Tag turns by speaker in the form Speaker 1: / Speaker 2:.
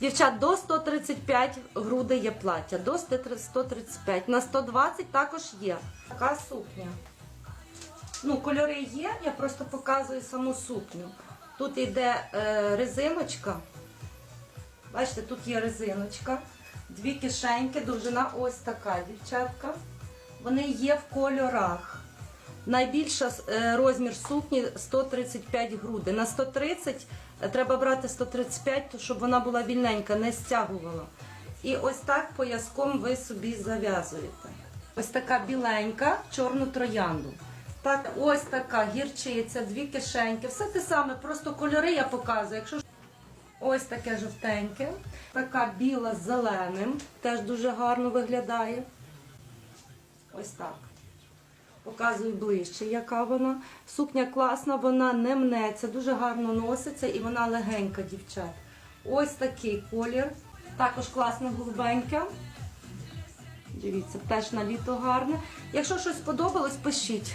Speaker 1: Дівчат, до 135 грудей є плаття, до 135. На 120 також є. Така сукня. Ну, кольори є, я просто показую саму сукню. Тут йде е, резиночка. Бачите, тут є резиночка, дві кишеньки, довжина ось така, дівчатка. Вони є в кольорах. Найбільша е, розмір сукні 135 грудей. На 130 е, треба брати 135, щоб вона була вільненька, не стягувала. І ось так пояском ви собі зав'язуєте. Ось така біленька, чорну троянду. Так, ось така гірчиця, дві кишеньки. Все те саме, просто кольори я показую. Якщо Ось таке жовтеньке, така біла з зеленим, теж дуже гарно виглядає. Ось так. Показую ближче, яка вона. Сукня класна, вона не мнеться, дуже гарно носиться і вона легенька, дівчат. Ось такий колір. Також класна голубенька. Дивіться, теж на літо гарне. Якщо щось сподобалось, пишіть.